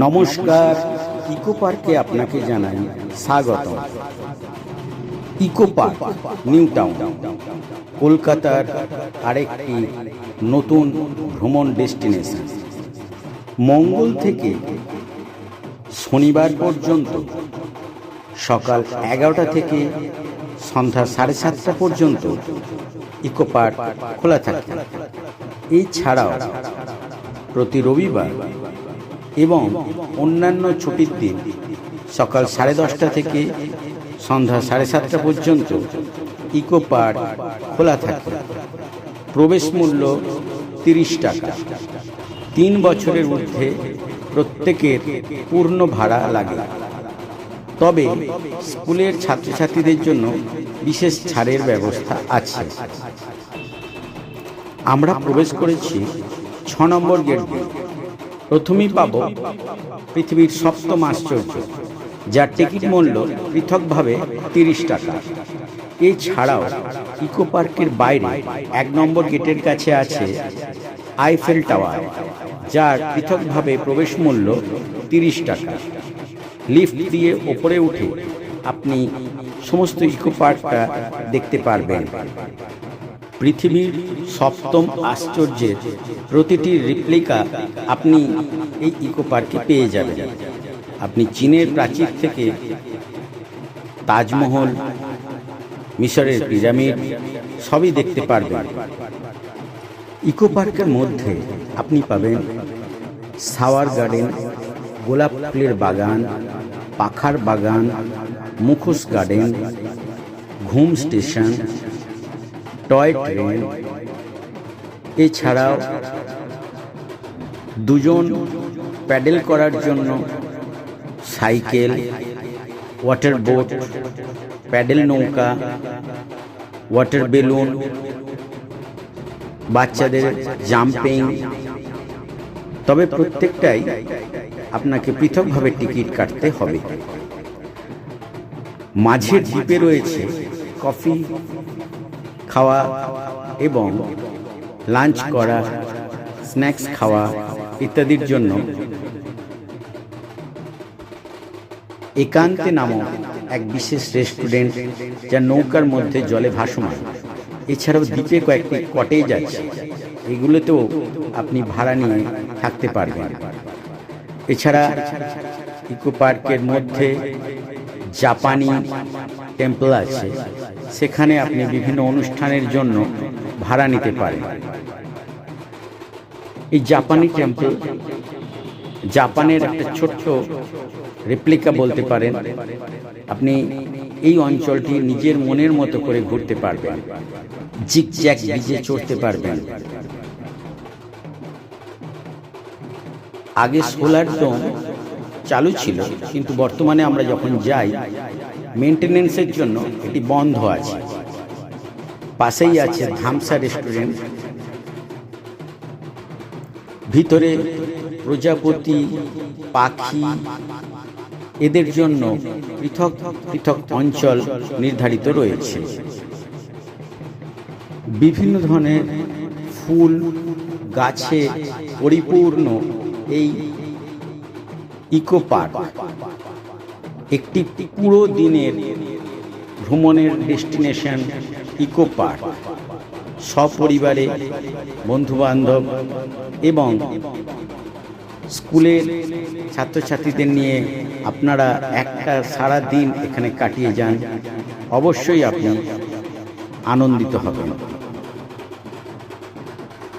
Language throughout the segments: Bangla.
নমস্কার, ইকো পার্কে আপনাকে জানাই স্বাগত ইকো পার্ক, নিউ টাউন, কলকাতার আরেকটি নতুন ভ্রমণ ডেস্টিনেশন। মঙ্গল থেকে শনিবার পর্যন্ত সকাল এগারোটা থেকে সন্ধ্যা সাড়ে সাতটা পর্যন্ত ইকো পার্ক খোলা থাকে। এছাড়াও প্রতি রবিবার এবং অন্যান্য ছুটির দিন, সকাল সাড়ে দশটা থেকে সন্ধ্যা সাড়ে সাতটা পর্যন্ত ইকো পার্ক খোলা থাকে। প্রবেশ মূল্য তিরিশ টাকা। তিন বছরের ঊর্ধ্বে প্রত্যেকের পূর্ণ ভাড়া লাগে। তবে স্কুলের ছাত্রছাত্রীদের জন্য বিশেষ ছাড়ের ব্যবস্থা আছে। আমরা প্রবেশ করেছি ছ নম্বর গেট দিয়ে প্রথমেই পাব পৃথিবীর সপ্তম আশ্চর্য, যার টিকিট মূল্য পৃথকভাবে তিরিশ টাকা। এছাড়াও ইকো পার্কের বাইরে এক নম্বর গেটের কাছে আছে আইফেল টাওয়ার, যার পৃথকভাবে প্রবেশ মূল্য তিরিশ টাকা। লিফট দিয়ে ওপরে উঠে আপনি সমস্ত ইকো পার্কটা দেখতে পারবেন। পৃথিবীর সপ্তম আশ্চর্যের প্রতিটি রিপ্লিকা আপনি এই ইকো পার্কে পেয়ে যাবেন। আপনি চীনের প্রাচীর থেকে তাজমহল, মিশরের পিরামিড সবই দেখতে পারবেন। ইকো পার্কের মধ্যে আপনি পাবেন সাওয়ার গার্ডেন, গোলাপ ফুলের বাগান, পাখার বাগান, মুখোশ গার্ডেন, ঘুম স্টেশন টয় ট্রেন। এছাড়াও দুজন প্যাডেল করার জন্য সাইকেল, ওয়াটার বোট, প্যাডেল নৌকা, ওয়াটার বেলুন, বাচ্চাদের জাম্পিং। তবে প্রত্যেকটাই আপনাকে পৃথকভাবে টিকিট কাটতে হবে। মাঝের দ্বীপে রয়েছে কফি খাওয়া এবং লাঞ্চ করা, স্ন্যাক্স খাওয়া ইত্যাদির জন্য একান্তে নামক এক বিশেষ রেস্টুরেন্ট যা নৌকার মধ্যে জলে ভাসমান। এছাড়াও দ্বীপে কয়েকটি কটেজ আছে। এগুলোতেও আপনি ভাড়া নিয়ে থাকতে পারবেন। এছাড়া ইকো পার্কের মধ্যে জাপানি টেম্পল আছে। সেখানে আপনি বিভিন্ন অনুষ্ঠানের জন্য ভাড়া নিতে পারেন। এই জাপানি টেম্পল জাপানের একটা ছোট্ট রেপ্লিকা বলতে পারেন। আপনি এই অঞ্চলটি নিজের মনের মতো করে ঘুরতে পারবেন। জিক জ্যাক ব্রিজে চড়তে পারবেন। আগে সোলার ডোম চালু ছিল, কিন্তু বর্তমানে আমরা যখন যাই মেনটেনেন্সের জন্য এটি বন্ধ আছে। পাশেই আছে ধামসা রেস্টুরেন্ট। ভিতরে প্রজাপতি, পাখি, এদের জন্য পৃথক পৃথক অঞ্চল নির্ধারিত রয়েছে। বিভিন্ন ধরনের ফুল, গাছে পরিপূর্ণ এই ইকো পার্ক। একটি পুরো দিনের ভ্রমণের ডেস্টিনেশন ইকো পার্ক। সপরিবারে বন্ধুবান্ধব এবং স্কুলের ছাত্রছাত্রীদের নিয়ে আপনারা একটা সারা দিন এখানে কাটিয়ে যান। অবশ্যই আপনি আনন্দিত হবেন।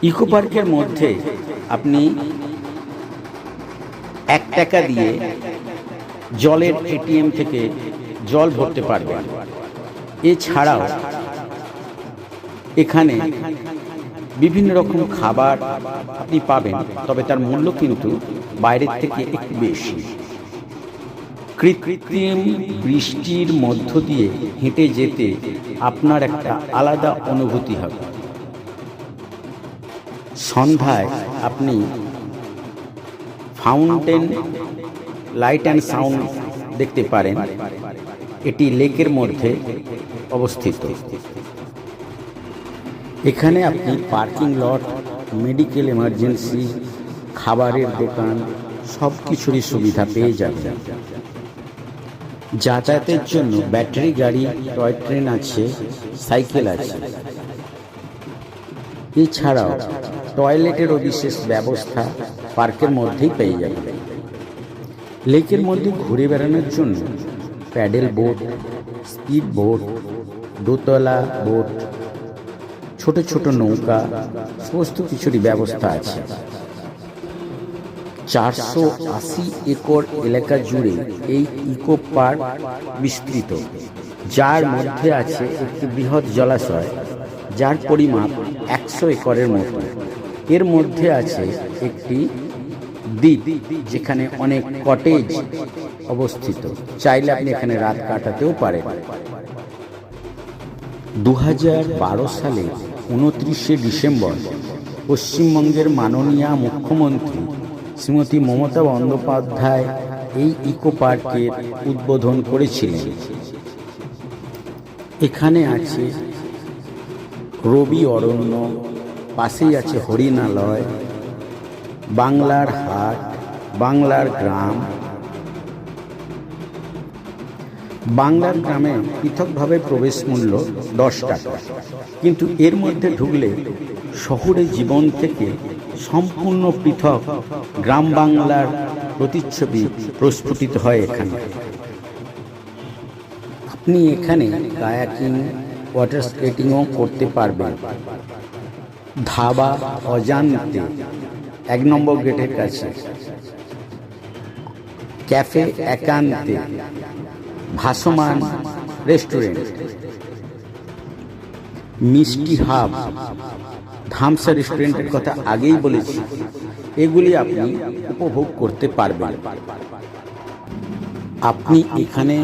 ইকো পার্কের মধ্যে আপনি টাকা দিয়ে জলের এটিএম থেকে জল ভরতে পারবেন এছাড়াও এখানে বিভিন্ন রকম খাবার আপনি পাবেন, তবে তার মূল্য কিন্তু বাইরের থেকে একটু বেশি। কৃত্রিম বৃষ্টির মধ্য দিয়ে হেঁটে যেতে আপনার একটা আলাদা অনুভূতি হবে। সন্ধ্যায় আপনি ফাউন্টেন লাইট অ্যান্ড সাউন্ড দেখতে পারেন। এটি লেকের মধ্যে অবস্থিত। এখানে আপনি পার্কিং লট মেডিকেল এমার্জেন্সি খাবারের দোকান সব কিছুরই সুবিধা পেয়ে যাবেন। যাতায়াতের জন্য ব্যাটারি গাড়ি, টয় ট্রেন আছে, সাইকেল আছে। এছাড়াও টয়লেটেরও বিশেষ ব্যবস্থা পার্কের মধ্যেই পেয়ে যাবেন লেকের মধ্যে ঘুরে বেড়ানোর জন্য প্যাডেল বোট, স্পিড বোট, দোতলা বোট, ছোট ছোট নৌকা, সমস্ত কিছুরই ব্যবস্থা আছে। চারশো আশি একর এলাকা জুড়ে এই ইকো পার্ক বিস্তৃত, যার মধ্যে আছে একটি বৃহৎ জলাশয়, যার পরিমাপ একশো একরের মতো। এর মধ্যে আছে একটি দ্বীপ, যেখানে অনেক কটেজ অবস্থিত। চাইলে আপনি এখানে রাত কাটাতেও পারেন। দু হাজার বারো সালে উনত্রিশে ডিসেম্বর পশ্চিমবঙ্গের মাননীয় মুখ্যমন্ত্রী শ্রীমতী মমতা বন্দ্যোপাধ্যায় এই ইকো পার্কের উদ্বোধন করেছিলেন। এখানে আছে রবি অরণ্য, পাশেই আছে হরিণালয় বাংলার হাট, বাংলার গ্রাম। বাংলার গ্রামে পৃথকভাবে প্রবেশ মূল্য দশ টাকা। কিন্তু এর মধ্যে ঢুকলে শহুরে জীবন থেকে সম্পূর্ণ পৃথক গ্রাম বাংলার প্রতিচ্ছবি প্রস্ফুটিত হয় এখানে। আপনি এখানে কায়াকিং, ওয়াটার স্কেটিংও করতে পারবেন। ধাবা অজান্তে এক নম্বর গেটের কাছে। ক্যাফে একান্তে ভাসমান রেস্টুরেন্ট। মিষ্টি হাব, ধামসা রেস্টুরেন্টের কথা আগেই বলেছি। এগুলি আপনি উপভোগ করতে পারবেন। আপনি এখানে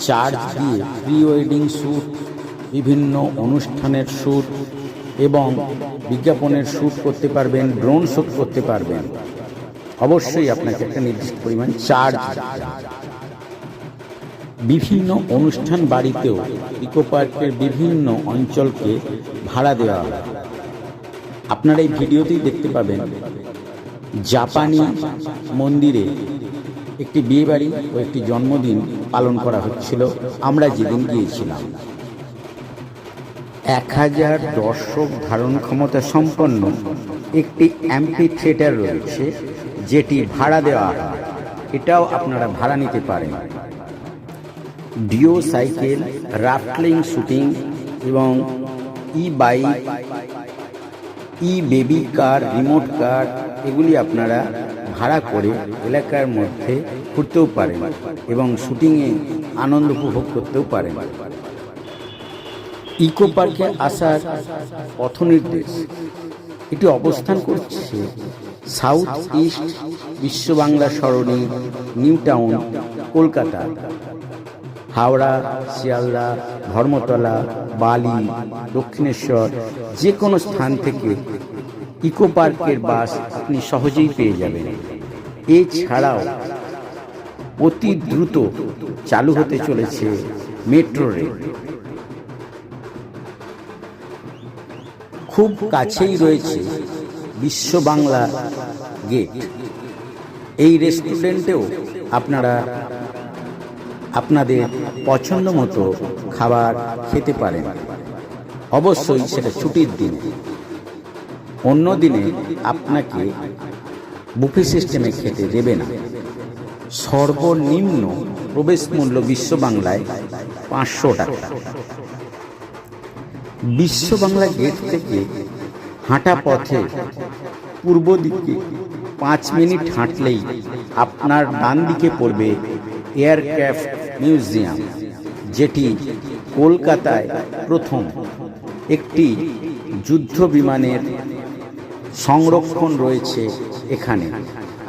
চার্জ দিয়ে প্রি ওয়েডিং শ্যুট বিভিন্ন অনুষ্ঠানের শ্যুট এবং বিজ্ঞাপনের শ্যুট করতে পারবেন, ড্রোন শ্যুট করতে পারবেন। অবশ্যই আপনাকে একটা নির্দিষ্ট পরিমাণ চার্জ বিভিন্ন অনুষ্ঠান বাড়িতেও ইকো পার্কের বিভিন্ন অঞ্চলকে ভাড়া দেওয়া হয়। আপনারা এই ভিডিওতেই দেখতে পাবেন, জাপানি মন্দিরে একটি বিয়েবাড়ি ও একটি জন্মদিন পালন করা হচ্ছিল। আমরা যেদিন গিয়েছিলাম। এক হাজার দর্শক ধারণ ক্ষমতা সম্পন্ন একটি অ্যাম্পি থিয়েটার রয়েছে, যেটি ভাড়া দেওয়া হয়। এটাও আপনারা ভাড়া নিতে পারেন। ডিও সাইকেল রাফটিং শুটিং এবং e bike e baby car remote car এগুলি আপনারা ভাড়া করে এলাকার মধ্যে ঘুরতেও পারেন এবং শুটিংয়ে আনন্দ উপভোগ করতেও পারেন। ইকো পার্কে আসার পথ নির্দেশ এটি অবস্থান করছে south east Biswa Bangla Sarani, new town, Kolkata. Howrah, Sealdah, Dharmatala, Bally, Dakshineswar যে কোনো স্থান থেকে ইকো পার্কের বাস আপনি সহজেই পেয়ে যাবেন। এছাড়াও অতি দ্রুত চালু হতে চলেছে মেট্রো রেল। খুব কাছেই রয়েছে বিশ্ব বাংলা গেট। এই রেস্টুরেন্টেও আপনারা আপনাদের পছন্দ মতো খাবার খেতে পারেন। অবশ্যই সেটা ছুটির দিনে। অন্য দিনে আপনাকে বুফে সিস্টেমে খেতে দেবে না। সর্বনিম্ন প্রবেশ মূল্য বিশ্ব বাংলায় পাঁচশো টাকা। বিশ্ব বাংলা গেট থেকে হাঁটা পথে পূর্ব দিকে পাঁচ মিনিট হাঁটলেই আপনার ডান দিকে পড়বে এয়ারক্রাফট মিউজিয়াম, যেটি কলকাতায় প্রথম একটি যুদ্ধ বিমানের সংরক্ষণ রয়েছে এখানে।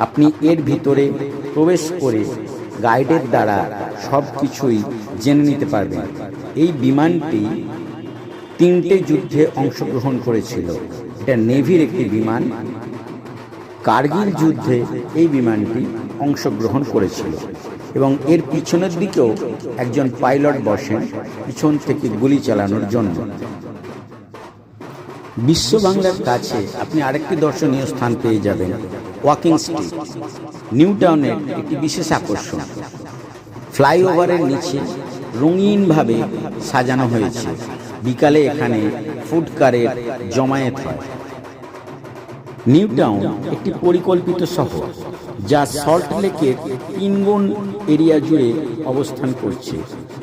আপনি এর ভিতরে প্রবেশ করে গাইডের দ্বারা সব কিছুই জেনে নিতে পারবেন। এই বিমানটি তিনটে যুদ্ধে অংশগ্রহণ করেছিল। এটা নেভির একটি বিমান। কার্গিল যুদ্ধে এই বিমানটি অংশগ্রহণ করেছিল এবং এর পিছনের দিকেও একজন পাইলট বসেন, পিছন থেকে গুলি চালানোর জন্য। বিশ্ব বাংলার কাছে আপনি আরেকটি দর্শনীয় স্থান পেয়ে যাবেন, ওয়াকিং স্ট্রিট, নিউ টাউনের একটি বিশেষ আকর্ষণ। ফ্লাইওভারের নিচে রঙিনভাবে সাজানো হয়েছে। বিকালে এখানে ফুড কারের জমায়েত হয়। নিউ টাউন একটি পরিকল্পিত শহর যা সল্ট লেকের তিনগুণ এরিয়া জুড়ে অবস্থান করছে।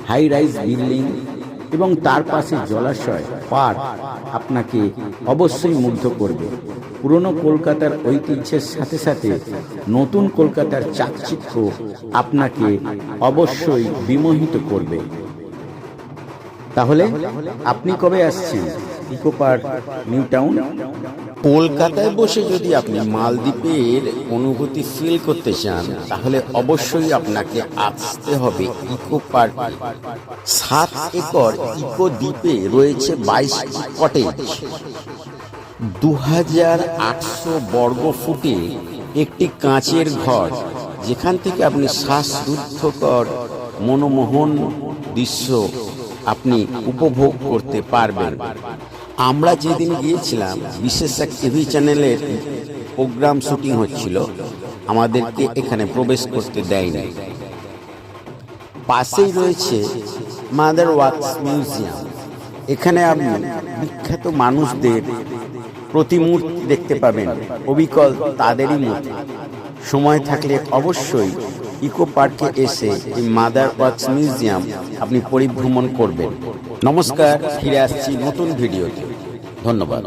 হাই রাইজ বিল্ডিং এবং তার পাশে জলাশয় পার্ক আপনাকে অবশ্যই মুগ্ধ করবে। পুরনো কলকাতার ঐতিহ্যের সাথে সাথে নতুন কলকাতার চাকচিক্য আপনাকে অবশ্যই বিমোহিত করবে। তাহলে আপনি কবে আসছেন? Eco park, new town? কলকাতায় বসে যদি আপনি মালদ্বীপের অনুভূতি ফিল করতে চান, তাহলে অবশ্যই আপনাকে আসতে হবে ইকো পার্ক। সাত একর ইকো দ্বীপে রয়েছে বাইশটি কটেজ দু হাজার আটশো বর্গ ফুটে একটি কাঁচের ঘর, যেখান থেকে আপনি শ্বাসরুদ্ধকর মনোমোহন দৃশ্য আপনি উপভোগ করতে পারবেন। আমরা যেদিন গিয়েছিলাম, বিশেষ এক টিভি চ্যানেলের প্রোগ্রাম শুটিং হচ্ছিল। আমাদেরকে এখানে প্রবেশ করতে দেয়নি। পাশেই রয়েছে মাদার ওয়াক্স মিউজিয়াম এখানে আপনি বিখ্যাত মানুষদের প্রতিমূর্তি দেখতে পাবেন। অবিকল তাদেরই মতো। সময় থাকলে অবশ্যই ইকো পার্কে এসে এই মাদার ওয়াক্স মিউজিয়াম আপনি পরিভ্রমণ করবেন। নমস্কার, ফিরে আসছি নতুন ভিডিওতে। ধন্যবাদ।